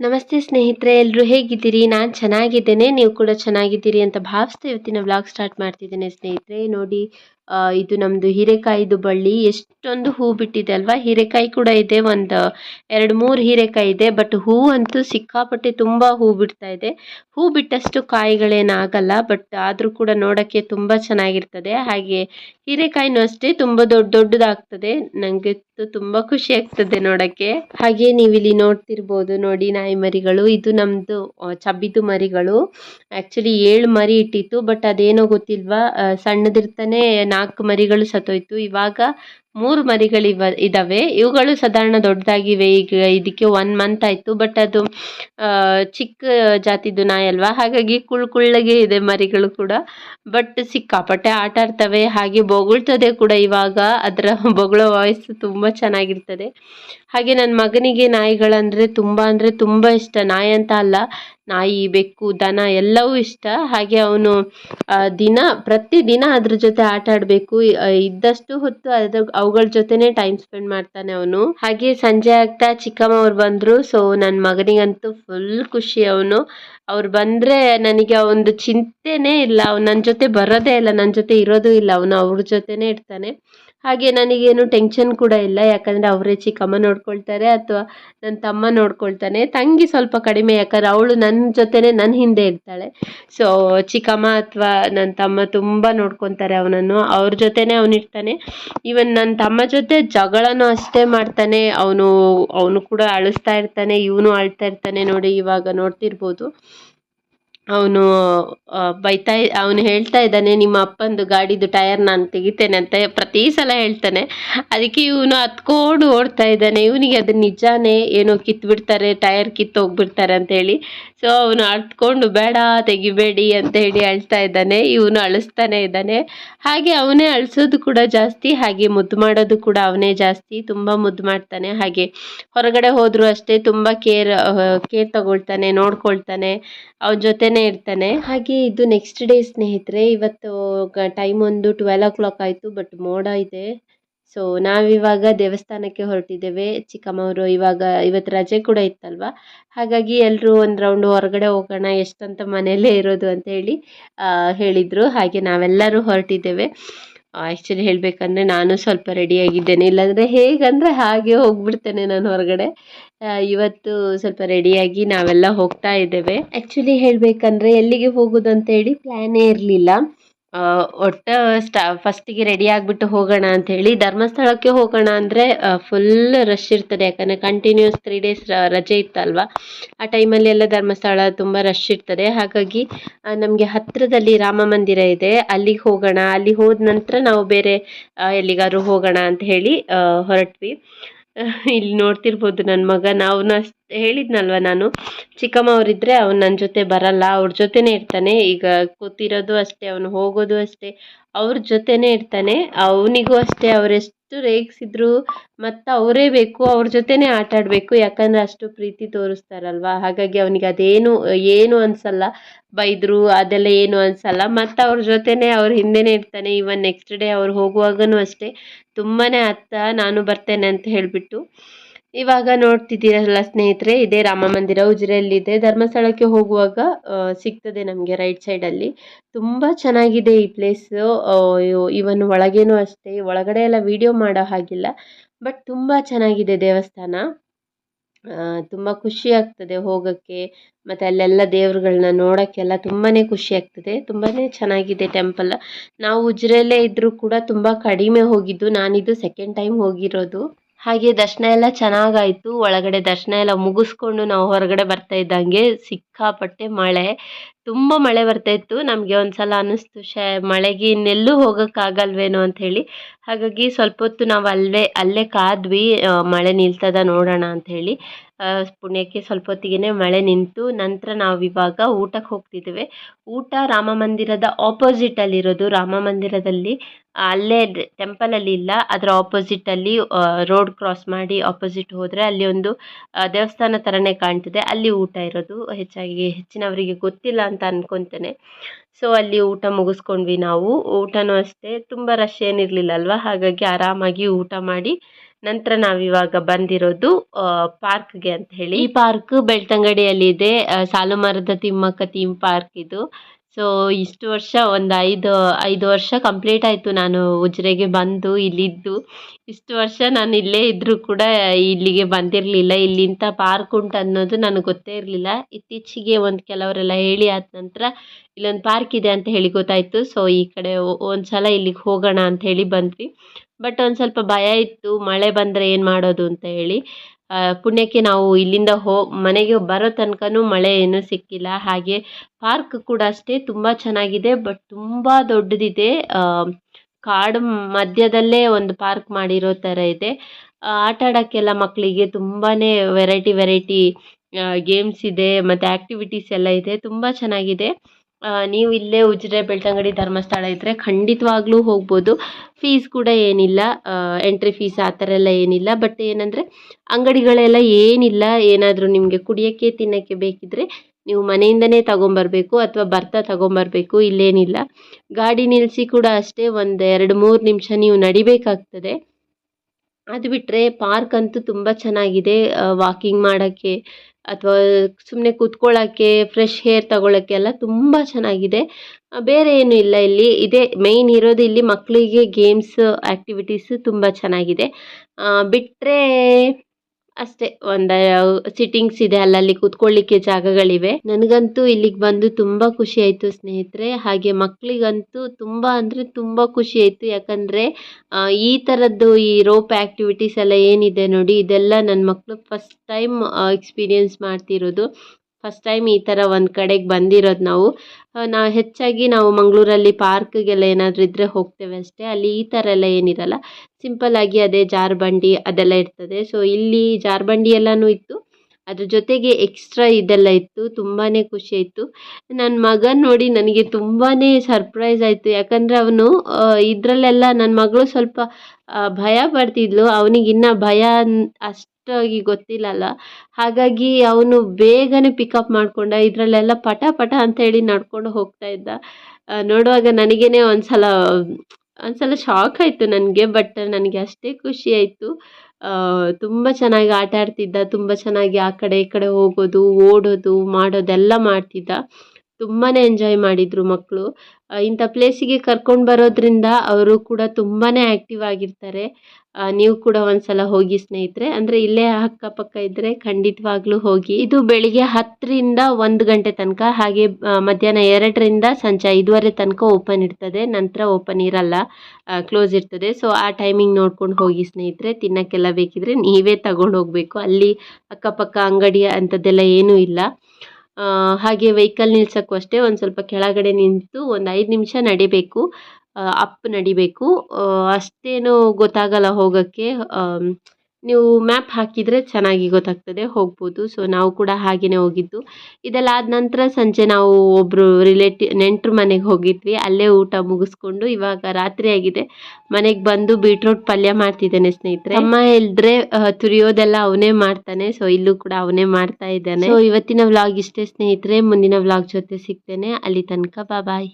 ನಮಸ್ತೆ ಸ್ನೇಹಿತರೆ ಎಲ್ಲರೂ ಹೇಗಿದ್ದೀರಿ? ನಾನು ಚೆನ್ನಾಗಿದ್ದೇನೆ, ನೀವು ಕೂಡ ಚೆನ್ನಾಗಿದ್ದೀರಿ ಅಂತ ಭಾವಿಸ್ತಾ ಇವತ್ತಿನ ವ್ಲಾಗ್ ಸ್ಟಾರ್ಟ್ ಮಾಡ್ತಿದ್ದೇನೆ ಸ್ನೇಹಿತರೆ. ನೋಡಿ ಇದು ನಮ್ಮದು ಹೀರೆಕಾಯಿದು ಬಳ್ಳಿ. ಎಷ್ಟೊಂದು ಹೂ ಬಿಟ್ಟಿದೆ ಅಲ್ವಾ? ಹೀರೆಕಾಯಿ ಕೂಡ ಇದೆ, ಒಂದು ಎರಡು ಮೂರು ಹೀರೆಕಾಯಿ ಇದೆ ಬಟ್ ಹೂ ಅಂತೂ ಸಿಕ್ಕಾಪಟ್ಟೆ ತುಂಬ ಹೂ ಬಿಡ್ತಾ ಇದೆ. ಹೂ ಬಿಟ್ಟಷ್ಟು ಕಾಯಿಗಳೇನಾಗಲ್ಲ ಬಟ್ ಆದರೂ ಕೂಡ ನೋಡೋಕ್ಕೆ ತುಂಬ ಚೆನ್ನಾಗಿರ್ತದೆ. ಹಾಗೆ ಹೀರೆಕಾಯಿನೂ ಅಷ್ಟೇ, ತುಂಬ ದೊಡ್ಡ ದೊಡ್ಡದಾಗ್ತದೆ. ನನಗೆ ತುಂಬ ಖುಷಿ ಆಗ್ತದೆ ನೋಡೋಕ್ಕೆ. ಹಾಗೆ ನೀವಿಲ್ಲಿ ನೋಡ್ತಿರ್ಬೋದು ನೋಡಿ ನಾಯಿ ಮರಿಗಳು. ಇದು ನಮ್ಮದು ಚಬ್ಬಿದು ಮರಿಗಳು. ಆ್ಯಕ್ಚುಲಿ ಏಳು ಮರಿ ಇಟ್ಟಿತ್ತು ಬಟ್ ಅದೇನೋ ಗೊತ್ತಿಲ್ವಾ? ಸಣ್ಣದಿರ್ತಾನೆ ನಾಲ್ಕು ಮರಿಗಳು ಸತ್ತೋಯ್ತು. ಇವಾಗ ಮೂರು ಮರಿಗಳಿವ ಇದ್ದಾವೆ ಇವುಗಳು ಸಾಧಾರಣ ದೊಡ್ಡದಾಗಿವೆ. ಈಗ ಇದಕ್ಕೆ ಒನ್ ಮಂತ್ ಆಯಿತು. ಬಟ್ ಅದು ಚಿಕ್ಕ ಜಾತಿದು ನಾಯಿ ಅಲ್ವಾ? ಹಾಗಾಗಿ ಕುಳ್ಕುಳ್ಳಗೆ ಇದೆ ಮರಿಗಳು ಕೂಡ. ಬಟ್ ಸಿಕ್ಕಾಪಟ್ಟೆ ಆಟ ಆಡ್ತವೆ. ಹಾಗೆ ಬೊಗಳ್ತದೆ ಕೂಡ ಇವಾಗ. ಅದರ ಬೊಗಳೋ ವಾಯ್ಸ್ ತುಂಬ ಚೆನ್ನಾಗಿರ್ತದೆ. ಹಾಗೆ ನನ್ನ ಮಗನಿಗೆ ನಾಯಿಗಳಂದರೆ ತುಂಬ ಅಂದರೆ ತುಂಬ ಇಷ್ಟ. ನಾಯಿ ಅಂತ ಅಲ್ಲ, ನಾಯಿ, ಬೆಕ್ಕು, ದನ ಎಲ್ಲವೂ ಇಷ್ಟ. ಹಾಗೆ ಅವನು ದಿನ, ಪ್ರತಿದಿನ ಅದ್ರ ಜೊತೆ ಆಟ ಆಡಬೇಕು. ಇದ್ದಷ್ಟು ಹೊತ್ತು ಅದ್ರ ಅವುಗಳ ಜೊತೆನೇ ಟೈಮ್ ಸ್ಪೆಂಡ್ ಮಾಡ್ತಾನೆ ಅವನು. ಹಾಗೆ ಸಂಜೆ ಆಗ್ತಾ ಚಿಕ್ಕಮ್ಮ ಅವ್ರು ಬಂದರು ಸೊ ನನ್ನ ಮಗನಿಗಂತೂ ಫುಲ್ ಖುಷಿ ಅವನು. ಅವ್ರು ಬಂದರೆ ನನಗೆ ಒಂದು ಚಿಂತೆನೇ ಇಲ್ಲ. ಅವ್ನು ನನ್ನ ಜೊತೆ ಬರೋದೇ ಇಲ್ಲ ನನ್ನ ಜೊತೆ ಇರೋದು ಇಲ್ಲ. ಅವನು ಅವ್ರ ಜೊತೆನೇ ಇರ್ತಾನೆ. ಹಾಗೆ ನನಗೇನು ಟೆನ್ಷನ್ ಕೂಡ ಇಲ್ಲ. ಯಾಕಂದರೆ ಅವರೇ ಚಿಕ್ಕಮ್ಮ ನೋಡ್ಕೊಳ್ತಾರೆ ಅಥವಾ ನನ್ನ ತಮ್ಮ ನೋಡ್ಕೊಳ್ತಾನೆ. ತಂಗಿ ಸ್ವಲ್ಪ ಕಡಿಮೆ ಯಾಕಂದರೆ ಅವಳು ನನ್ನ ಜೊತೆನೇ ನನ್ನ ಹಿಂದೆ ಇರ್ತಾಳೆ. ಸೊ ಚಿಕ್ಕಮ್ಮ ಅಥವಾ ನನ್ನ ತಮ್ಮ ತುಂಬ ನೋಡ್ಕೊತಾರೆ ಅವನನ್ನು. ಅವ್ರ ಜೊತೆನೇ ಅವನಿರ್ತಾನೆ ಈವನ್ ನನ್ನ ತಮ್ಮ ಜೊತೆ ಜಗಳನು ಅಷ್ಟೇ ಮಾಡ್ತಾನೆ. ಅವನು ಅವನು ಕೂಡ ಅಳಿಸ್ತಾ ಇರ್ತಾನೆ. ಇವನು ಅಳ್ತಾ ಇರ್ತಾನೆ ನೋಡಿ ಇವಾಗ ನೋಡ್ತಿರ್ಬೋದು. ಅವನು ಬೈತಾ ಅವನು ಹೇಳ್ತಾ ಇದ್ದಾನೆ, ನಿಮ್ಮ ಅಪ್ಪಂದು ಗಾಡಿದು ಟಯರ್ ನಾನು ತೆಗಿತೇನೆ ಅಂತ ಪ್ರತಿ ಸಲ ಹೇಳ್ತಾನೆ. ಅದಕ್ಕೆ ಇವನು ಹತ್ಕೊಂಡು ಓಡ್ತಾ ಇದ್ದಾನೆ. ಇವನಿಗೆ ಅದು ನಿಜಾನೇ ಏನೋ ಕಿತ್ಬಿಡ್ತಾರೆ ಟಯರ್ ಕಿತ್ತು ಹೋಗ್ಬಿಡ್ತಾರೆ ಅಂತೇಳಿ ಸೊ ಅವನು ಅಳ್ತ್ಕೊಂಡು ಬೇಡ, ತೆಗಿಬೇಡಿ ಅಂತ ಹೇಳಿ ಅಳ್ತಾ ಇದ್ದಾನೆ. ಇವನು ಅಳಿಸ್ತಾನೆ ಇದ್ದಾನೆ. ಹಾಗೆ ಅವನೇ ಅಳಿಸೋದು ಕೂಡ ಜಾಸ್ತಿ, ಹಾಗೆ ಮುದ್ದು ಮಾಡೋದು ಕೂಡ ಅವನೇ ಜಾಸ್ತಿ, ತುಂಬ ಮುದ್ದು ಮಾಡ್ತಾನೆ. ಹಾಗೆ ಹೊರಗಡೆ ಹೋದರೂ ಅಷ್ಟೇ ತುಂಬ ಕೇರ್ ಕೇರ್ ತಗೊಳ್ತಾನೆ, ನೋಡ್ಕೊಳ್ತಾನೆ. ಅವನ ಜೊತೆನೇ ಇರ್ತಾನೆ. ಹಾಗೆ ಇದು ನೆಕ್ಸ್ಟ್ ಡೇ ಸ್ನೇಹಿತರೆ, ಇವತ್ತು ಟೈಮ್ ಒಂದು ಟ್ವೆಲ್ ಓ ಕ್ಲಾಕ್ ಆಯಿತು ಬಟ್ ಮೋಡ ಇದೆ. ಸೊ ನಾವಿವಾಗ ದೇವಸ್ಥಾನಕ್ಕೆ ಹೊರಟಿದ್ದೇವೆ. ಚಿಕ್ಕಮ್ಮವರು ಇವಾಗ ಇವತ್ತು ರಜೆ ಕೂಡ ಇತ್ತಲ್ವಾ? ಹಾಗಾಗಿ ಎಲ್ಲರೂ ಒಂದು ರೌಂಡ್ ಹೊರಗಡೆ ಹೋಗೋಣ, ಎಷ್ಟಂತ ಮನೆಯಲ್ಲೇ ಇರೋದು ಅಂತ ಹೇಳಿ ಹೇಳಿದರು. ಹಾಗೆ ನಾವೆಲ್ಲರೂ ಹೊರಟಿದ್ದೇವೆ. ಆ್ಯಕ್ಚುಲಿ ಹೇಳಬೇಕಂದ್ರೆ ನಾನು ಸ್ವಲ್ಪ ರೆಡಿಯಾಗಿದ್ದೇನೆ ಇಲ್ಲಾಂದರೆ ಹೇಗಂದರೆ ಹಾಗೆ ಹೋಗ್ಬಿಡ್ತೇನೆ ನಾನು ಹೊರಗಡೆ. ಇವತ್ತು ಸ್ವಲ್ಪ ರೆಡಿಯಾಗಿ ನಾವೆಲ್ಲ ಹೋಗ್ತಾ ಇದ್ದೇವೆ. ಆ್ಯಕ್ಚುಲಿ ಹೇಳಬೇಕಂದ್ರೆ ಎಲ್ಲಿಗೆ ಹೋಗೋದು ಅಂತ ಹೇಳಿ ಪ್ಲ್ಯಾನೇ ಇರಲಿಲ್ಲ. ಒಟ್ಟು ಸ್ಟಾ ಫಸ್ಟಿಗೆ ರೆಡಿ ಆಗಿಬಿಟ್ಟು ಹೋಗೋಣ ಹೇಳಿ ಧರ್ಮಸ್ಥಳಕ್ಕೆ ಹೋಗೋಣ ಅಂದರೆ ಫುಲ್ ರಶ್ ಇರ್ತದೆ. ಯಾಕಂದರೆ ಕಂಟಿನ್ಯೂಸ್ ತ್ರೀ ಡೇಸ್ ರಜೆ ಇತ್ತಲ್ವಾ? ಆ ಟೈಮಲ್ಲಿ ಎಲ್ಲ ಧರ್ಮಸ್ಥಳ ತುಂಬ ರಶ್ ಇರ್ತದೆ. ಹಾಗಾಗಿ ನಮಗೆ ಹತ್ತಿರದಲ್ಲಿ ರಾಮ ಮಂದಿರ ಇದೆ. ಅಲ್ಲಿಗೆ ಹೋಗೋಣ. ಅಲ್ಲಿ ಹೋದ ನಂತರ ನಾವು ಬೇರೆ ಎಲ್ಲಿಗಾದರೂ ಹೋಗೋಣ ಅಂತ ಹೇಳಿ ಹೊರಟ್ವಿ. ಇಲ್ಲಿ ನೋಡ್ತಿರ್ಬೋದು ನನ್ನ ಮಗ. ನಾವು ಅಷ್ಟು ಹೇಳಿದ್ನಲ್ವ ನಾನು, ಚಿಕ್ಕಮ್ಮ ಅವರಿದ್ದರೆ ಅವ್ನು ನನ್ನ ಜೊತೆ ಬರಲ್ಲ, ಅವ್ರ ಜೊತೆನೇ ಇರ್ತಾನೆ. ಈಗ ಕೂತಿರೋದು ಅಷ್ಟೇ, ಅವನು ಹೋಗೋದು ಅಷ್ಟೇ. ಅವ್ರ ಜೊತೆನೇ ಇರ್ತಾನೆ, ಅವನಿಗೂ ಅಷ್ಟೇ ಅವರೆಷ್ಟು ರೇಗಿಸಿದ್ರು ಮತ್ತು ಅವರೇ ಬೇಕು, ಅವ್ರ ಜೊತೆನೇ ಆಟ ಆಡಬೇಕು ಯಾಕಂದರೆ ಅಷ್ಟು ಪ್ರೀತಿ ತೋರಿಸ್ತಾರಲ್ವ? ಹಾಗಾಗಿ ಅವ್ನಿಗೆ ಅದೇನು, ಏನು ಅನಿಸಲ್ಲ. ಬೈದರು, ಅದೆಲ್ಲ ಏನು ಅನಿಸಲ್ಲ. ಮತ್ತು ಅವ್ರ ಜೊತೆನೇ ಅವ್ರ ಹಿಂದೆನೇ ಇರ್ತಾನೆ. ಇವನ್ ನೆಕ್ಸ್ಟ್ ಡೇ ಅವ್ರು ಹೋಗುವಾಗನೂ ಅಷ್ಟೇ. ತುಂಬಾ ಅತ್ತ, ನಾನು ಬರ್ತೇನೆ ಅಂತ ಹೇಳಿಬಿಟ್ಟು. ಇವಾಗ ನೋಡ್ತಿದ್ದೀರಲ್ಲ ಸ್ನೇಹಿತರೆ, ಇದೇ ರಾಮ ಮಂದಿರ ಉಜಿರೆಯಲ್ಲಿದೆ. ಧರ್ಮಸ್ಥಳಕ್ಕೆ ಹೋಗುವಾಗ ಸಿಗ್ತದೆ ನಮಗೆ ರೈಟ್ ಸೈಡಲ್ಲಿ ತುಂಬ ಚೆನ್ನಾಗಿದೆ ಈ ಪ್ಲೇಸು ಇವನ್ ಒಳಗೇನೂ ಅಷ್ಟೇ. ಒಳಗಡೆ ಎಲ್ಲ ವಿಡಿಯೋ ಮಾಡೋ ಹಾಗಿಲ್ಲ. ಬಟ್ ತುಂಬ ಚೆನ್ನಾಗಿದೆ ದೇವಸ್ಥಾನ. ತುಂಬ ಖುಷಿ ಆಗ್ತದೆ ಹೋಗೋಕ್ಕೆ. ಮತ್ತು ಅಲ್ಲೆಲ್ಲ ದೇವ್ರುಗಳನ್ನ ನೋಡೋಕ್ಕೆಲ್ಲ ತುಂಬಾ ಖುಷಿ ಆಗ್ತದೆ. ತುಂಬಾ ಚೆನ್ನಾಗಿದೆ ಟೆಂಪಲ್ ನಾವು ಉಜಿರೆಯಲ್ಲೇ ಇದ್ದರೂ ಕೂಡ ತುಂಬ ಕಡಿಮೆ ಹೋಗಿದ್ದು. ನಾನಿದು ಸೆಕೆಂಡ್ ಟೈಮ್ ಹೋಗಿರೋದು. ಹಾಗೆ ದರ್ಶನ ಎಲ್ಲ ಚೆನ್ನಾಗಾಯಿತು. ಒಳಗಡೆ ದರ್ಶನ ಎಲ್ಲ ಮುಗಿಸ್ಕೊಂಡು ನಾವು ಹೊರಗಡೆ ಬರ್ತಾ ಇದ್ದಂಗೆ ಸಿಕ್ಕಾಪಟ್ಟೆ ಮಳೆ. ತುಂಬ ಮಳೆ ಬರ್ತಾ ಇತ್ತು. ನಮಗೆ ಒಂದು ಸಲ ಅನ್ನಿಸ್ತು, ಶೇ, ಮಳೆಗೆ ಇನ್ನೆಲ್ಲೂ ಹೋಗೋಕ್ಕಾಗಲ್ವೇನೋ ಅಂತ ಹೇಳಿ. ಹಾಗಾಗಿ ಸ್ವಲ್ಪ ಹೊತ್ತು ನಾವು ಅಲ್ಲೇ ಅಲ್ಲೇ ಕಾದ್ವಿ. ಮಳೆ ನಿಲ್ತದ ನೋಡೋಣ ಹೇಳಿ. ಪುಣ್ಯಕ್ಕೆ ಸ್ವಲ್ಪ ಹೊತ್ತಿಗೆ ಮಳೆ ನಿಂತು ನಂತರ ನಾವು ಇವಾಗ ಊಟಕ್ಕೆ ಹೋಗ್ತಿದ್ದೇವೆ. ಊಟ ರಾಮ ಮಂದಿರದ ಆಪೋಸಿಟಲ್ಲಿರೋದು ರಾಮ ಮಂದಿರದಲ್ಲಿ ಅಲ್ಲೇ ಟೆಂಪಲಲ್ಲಿ ಇಲ್ಲ. ಅದರ ಆಪೋಸಿಟಲ್ಲಿ ರೋಡ್ ಕ್ರಾಸ್ ಮಾಡಿ ಆಪೋಸಿಟ್ ಹೋದರೆ ಅಲ್ಲಿ ಒಂದು ದೇವಸ್ಥಾನ ಥರನೇ ಕಾಣ್ತಿದೆ. ಅಲ್ಲಿ ಊಟ ಇರೋದು. ಹೆಚ್ಚಾಗಿ ಹೆಚ್ಚಿನವರಿಗೆ ಗೊತ್ತಿಲ್ಲ ಅಂತ ಅಂದ್ಕೊತೇನೆ ಸೊ ಅಲ್ಲಿ ಊಟ ಮುಗಿಸ್ಕೊಂಡ್ವಿ ನಾವು. ಊಟನೂ ಅಷ್ಟೇ. ತುಂಬ ರಶ್ ಏನಿರಲಿಲ್ಲ ಅಲ್ವಾ? ಹಾಗಾಗಿ ಆರಾಮಾಗಿ ಊಟ ಮಾಡಿ ನಂತರ ನಾವಿವಾಗ ಬಂದಿರೋದು ಪಾರ್ಕ್ಗೆ ಅಂತ ಹೇಳಿ. ಈ ಪಾರ್ಕ್ ಬೆಳ್ತಂಗಡಿಯಲ್ಲಿದೆ. ಸಾಲು ಮರದ ತಿಮ್ಮಕ್ಕ ಥೀಮ್ ಪಾರ್ಕ್ ಇದು. ಸೊ ಇಷ್ಟು ವರ್ಷ ಒಂದು ಐದು ಐದು ವರ್ಷ ಕಂಪ್ಲೀಟ್ ಆಯಿತು ನಾನು ಉಜ್ರೆಗೆ ಬಂದು ಇಲ್ಲಿದ್ದು. ಇಷ್ಟು ವರ್ಷ ನಾನು ಇಲ್ಲೇ ಇದ್ದರೂ ಕೂಡ ಇಲ್ಲಿಗೆ ಬಂದಿರಲಿಲ್ಲ. ಇಲ್ಲಿಂತ ಪಾರ್ಕ್ ಉಂಟು ಅನ್ನೋದು ನನಗೆ ಗೊತ್ತೇ ಇರಲಿಲ್ಲ. ಇತ್ತೀಚೆಗೆ ಒಂದು ಕೆಲವರೆಲ್ಲ ಹೇಳಿ ಆದ ನಂತರ ಇಲ್ಲೊಂದು ಪಾರ್ಕ್ ಇದೆ ಅಂತ ಹೇಳಿ ಗೊತ್ತಾಯಿತು. ಸೊ ಈ ಕಡೆ ಒಂದು ಸಲ ಇಲ್ಲಿಗೆ ಹೋಗೋಣ ಅಂತ ಹೇಳಿ ಬಂದ್ವಿ. ಬಟ್ ಒಂದು ಸ್ವಲ್ಪ ಭಯ ಇತ್ತು, ಮಳೆ ಬಂದರೆ ಏನು ಮಾಡೋದು ಅಂತ ಹೇಳಿ. ಪುಣ್ಯಕ್ಕೆ ನಾವು ಇಲ್ಲಿಂದ ಹೋ, ಮನೆಗೆ ಬರೋ ತನಕನೂ ಮಳೆ ಏನೂ ಸಿಕ್ಕಿಲ್ಲ. ಹಾಗೆ ಪಾರ್ಕ್ ಕೂಡ ಅಷ್ಟೇ ತುಂಬ ಚೆನ್ನಾಗಿದೆ, ಬಟ್ ತುಂಬ ದೊಡ್ಡದಿದೆ. ಕಾಡು ಮಧ್ಯದಲ್ಲೇ ಒಂದು ಪಾರ್ಕ್ ಮಾಡಿರೋ ಥರ ಇದೆ. ಆಟ ಆಡೋಕ್ಕೆಲ್ಲ ಮಕ್ಕಳಿಗೆ ತುಂಬಾ ವೆರೈಟಿ ವೆರೈಟಿ ಗೇಮ್ಸ್ ಇದೆ, ಮತ್ತು ಆ್ಯಕ್ಟಿವಿಟೀಸ್ ಎಲ್ಲ ಇದೆ. ತುಂಬ ಚೆನ್ನಾಗಿದೆ. ನೀವು ಇಲ್ಲೇ ಉಜಿರೆ ಬೆಳ್ತಂಗಡಿ ಧರ್ಮಸ್ಥಳ ಇದ್ದರೆ ಖಂಡಿತವಾಗ್ಲೂ ಹೋಗ್ಬೋದು. ಫೀಸ್ ಕೂಡ ಏನಿಲ್ಲ. ಎಂಟ್ರಿ ಫೀಸ್ ಆ ಥರ ಎಲ್ಲ ಏನಿಲ್ಲ. ಬಟ್ ಏನಂದರೆ ಅಂಗಡಿಗಳೆಲ್ಲ ಏನಿಲ್ಲ. ಏನಾದರೂ ನಿಮಗೆ ಕುಡಿಯೋಕ್ಕೆ, ತಿನ್ನೋಕ್ಕೆ ಬೇಕಿದ್ರೆ ನೀವು ಮನೆಯಿಂದನೇ ತಗೊಂಬರಬೇಕು ಅಥವಾ ಬರ್ತಾ ತಗೊಂಬರ್ಬೇಕು, ಇಲ್ಲೇನಿಲ್ಲ. ಗಾಡಿ ನಿಲ್ಲಿಸಿ ಕೂಡ ಅಷ್ಟೇ ಒಂದು ಎರಡು ಮೂರು ನಿಮಿಷ ನೀವು ನಡಿಬೇಕಾಗ್ತದೆ. ಅದು ಬಿಟ್ಟರೆ ಪಾರ್ಕ್ ಅಂತೂ ತುಂಬ ಚೆನ್ನಾಗಿದೆ ವಾಕಿಂಗ್ ಮಾಡೋಕ್ಕೆ ಅಥವಾ ಸುಮ್ಮನೆ ಕೂತ್ಕೊಳ್ಳೋಕ್ಕೆ ಫ್ರೆಶ್ ಏರ್ ತಗೊಳ್ಳೋಕ್ಕೆ ಎಲ್ಲ ತುಂಬ ಚೆನ್ನಾಗಿದೆ. ಬೇರೆ ಏನೂ ಇಲ್ಲ ಇಲ್ಲಿ. ಇದೇ ಮೇಯ್ನ್ ಇರೋದು ಇಲ್ಲಿ ಮಕ್ಕಳಿಗೆ ಗೇಮ್ಸ್ ಆ್ಯಕ್ಟಿವಿಟೀಸು ತುಂಬ ಚೆನ್ನಾಗಿದೆ. ಬಿಟ್ಟರೆ ಅಷ್ಟೇ. ಒಂದು ಸಿಟ್ಟಿಂಗ್ಸ್ ಇದೆ, ಅಲ್ಲಲ್ಲಿ ಕೂತ್ಕೊಳ್ಳಿಕ್ಕೆ ಜಾಗಗಳಿವೆ. ನನಗಂತೂ ಇಲ್ಲಿಗೆ ಬಂದು ತುಂಬಾ ಖುಷಿ ಆಯ್ತು ಸ್ನೇಹಿತರೆ. ಹಾಗೆ ಮಕ್ಕಳಿಗಂತೂ ತುಂಬಾ ಅಂದ್ರೆ ತುಂಬಾ ಖುಷಿ ಆಯ್ತು. ಯಾಕಂದ್ರೆ ಈ ತರದ್ದು ಈ ರೋಪ್ ಆಕ್ಟಿವಿಟೀಸ್ ಎಲ್ಲ ಏನಿದೆ ನೋಡಿ, ಇದೆಲ್ಲ ನನ್ನ ಮಕ್ಕಳು ಫಸ್ಟ್ ಟೈಮ್ ಎಕ್ಸ್ಪೀರಿಯನ್ಸ್ ಮಾಡ್ತಿರೋದು. ಫಸ್ಟ್ ಟೈಮ್ ಈ ಥರ ಒಂದು ಕಡೆಗೆ ಬಂದಿರೋದು ನಾವು. ನಾವು ಹೆಚ್ಚಾಗಿ ನಾವು ಮಂಗಳೂರಲ್ಲಿ ಪಾರ್ಕ್ಗೆಲ್ಲ ಏನಾದರೂ ಇದ್ದರೆ ಹೋಗ್ತೇವೆ ಅಷ್ಟೇ. ಅಲ್ಲಿ ಈ ಥರ ಎಲ್ಲ ಏನಿರಲ್ಲ. ಸಿಂಪಲ್ ಆಗಿ ಅದೇ ಜಾರುಬಂಡಿ ಅದೆಲ್ಲ ಇರ್ತದೆ. ಸೊ ಇಲ್ಲಿ ಜಾರುಬಂಡಿ ಎಲ್ಲನೂ ಇತ್ತು. ಅದ್ರ ಜೊತೆಗೆ ಎಕ್ಸ್ಟ್ರಾ ಇದೆಲ್ಲ ಇತ್ತು. ತುಂಬಾ ಖುಷಿ ಆಯಿತು. ನನ್ನ ಮಗ ನೋಡಿ ನನಗೆ ತುಂಬಾ ಸರ್ಪ್ರೈಸ್ ಆಯಿತು. ಯಾಕಂದರೆ ಅವನು ಇದರಲ್ಲೆಲ್ಲ ನನ್ನ ಮಗಳು ಸ್ವಲ್ಪ ಭಯ ಪಡ್ತಿದ್ಲು. ಅವನಿಗಿನ್ನ ಭಯ ಅನ್- ಅಷ್ಟಾಗಿ ಗೊತ್ತಿಲ್ಲಲ್ಲ. ಹಾಗಾಗಿ ಅವನು ಬೇಗನೆ ಪಿಕಪ್ ಮಾಡಿಕೊಂಡ, ಇದರಲ್ಲೆಲ್ಲ ಪಟ ಪಟ ಅಂತ ಹೇಳಿ ನಡ್ಕೊಂಡು ಹೋಗ್ತಾ ಇದ್ದ. ನೋಡುವಾಗ ನನಗೇನೆ ಒಂದ್ಸಲ ಒಂದ್ಸಲ ಶಾಕ್ ಆಯಿತು ನನಗೆ ಬಟ್ ನನಗೆ ಅಷ್ಟೇ ಖುಷಿ ಆಯಿತು. ತುಂಬ ಚೆನ್ನಾಗಿ ಆಟ ಆಡ್ತಿದ್ದ, ತುಂಬ ಚೆನ್ನಾಗಿ ಆ ಕಡೆ ಈ ಕಡೆ ಹೋಗೋದು, ಓಡೋದು, ಮಾಡೋದೆಲ್ಲ ಮಾಡ್ತಿದ್ದ. ತುಂಬಾ ಎಂಜಾಯ್ ಮಾಡಿದರು ಮಕ್ಕಳು ಇಂಥ ಪ್ಲೇಸಿಗೆ ಕರ್ಕೊಂಡು ಬರೋದ್ರಿಂದ ಅವರು ಕೂಡ ತುಂಬಾ ಆ್ಯಕ್ಟಿವ್ ಆಗಿರ್ತಾರೆ. ನೀವು ಕೂಡ ಒಂದ್ಸಲ ಹೋಗಿ ಸ್ನೇಹಿತರೆ. ಅಂದರೆ ಇಲ್ಲೇ ಅಕ್ಕಪಕ್ಕ ಇದ್ದರೆ ಖಂಡಿತವಾಗ್ಲೂ ಹೋಗಿ. ಇದು ಬೆಳಿಗ್ಗೆ ಹತ್ತರಿಂದ ಒಂದು ಗಂಟೆ ತನಕ, ಹಾಗೆ ಮಧ್ಯಾಹ್ನ ಎರಡರಿಂದ ಸಂಜೆ ಐದುವರೆ ತನಕ ಓಪನ್ ಇರ್ತದೆ. ನಂತರ ಓಪನ್ ಇರಲ್ಲ ಕ್ಲೋಸ್ ಇರ್ತದೆ. ಸೊ ಆ ಟೈಮಿಂಗ್ ನೋಡ್ಕೊಂಡು ಹೋಗಿ ಸ್ನೇಹಿತರೆ. ತಿನ್ನೋಕ್ಕೆಲ್ಲ ಬೇಕಿದ್ರೆ ನೀವೇ ತಗೊಂಡು ಹೋಗಬೇಕು. ಅಲ್ಲಿ ಅಕ್ಕಪಕ್ಕ ಅಂಗಡಿ ಅಂಥದ್ದೆಲ್ಲ ಏನೂ ಇಲ್ಲ. ಹಾಗೆ ವೆಹಿಕಲ್ ನಿಲ್ಸಕ್ಕೂ ಅಷ್ಟೇ. ಒಂದು ಸ್ವಲ್ಪ ಕೆಳಗಡೆ ನಿಂತು ಒಂದು ಐದು ನಿಮಿಷ ನಡಿಬೇಕು. ಅಪ್ ನಡಿಬೇಕು. ಅಷ್ಟೇನೂ ಗೊತ್ತಾಗಲ್ಲ ಹೋಗೋಕ್ಕೆ. ನೀವು ಮ್ಯಾಪ್ ಹಾಕಿದರೆ ಚೆನ್ನಾಗಿ ಗೊತ್ತಾಗ್ತದೆ, ಹೋಗ್ಬೋದು. ಸೊ, ನಾವು ಕೂಡ ಹಾಗೆಯೇ ಹೋಗಿದ್ದು. ಇದೆಲ್ಲ ಆದ ನಂತರ ಸಂಜೆ ನಾವು ಒಬ್ಬರು ರಿಲೇಟಿ, ನೆಂಟ್ರ ಮನೆಗೆ ಹೋಗಿದ್ವಿ. ಅಲ್ಲೇ ಊಟ ಮುಗಿಸ್ಕೊಂಡು ಇವಾಗ ರಾತ್ರಿ ಆಗಿದೆ. ಮನೆಗೆ ಬಂದು ಬೀಟ್ರೋಟ್ ಪಲ್ಯ ಮಾಡ್ತಿದ್ದೇನೆ ಸ್ನೇಹಿತರೆ. ಅಮ್ಮ ಹೇಳಿದ್ರೆ ತುರಿಯೋದೆಲ್ಲ ಅವನೇ ಮಾಡ್ತಾನೆ. ಸೊ, ಇಲ್ಲೂ ಕೂಡ ಅವನೇ ಮಾಡ್ತಾ ಇದ್ದಾನೆ. ಸೊ, ಇವತ್ತಿನ ವ್ಲಾಗ್ ಇಷ್ಟೇ ಸ್ನೇಹಿತರೆ. ಮುಂದಿನ ವ್ಲಾಗ್ ಜೊತೆ ಸಿಗ್ತೇನೆ. ಅಲ್ಲಿ ತನಕ ಬಾಯ್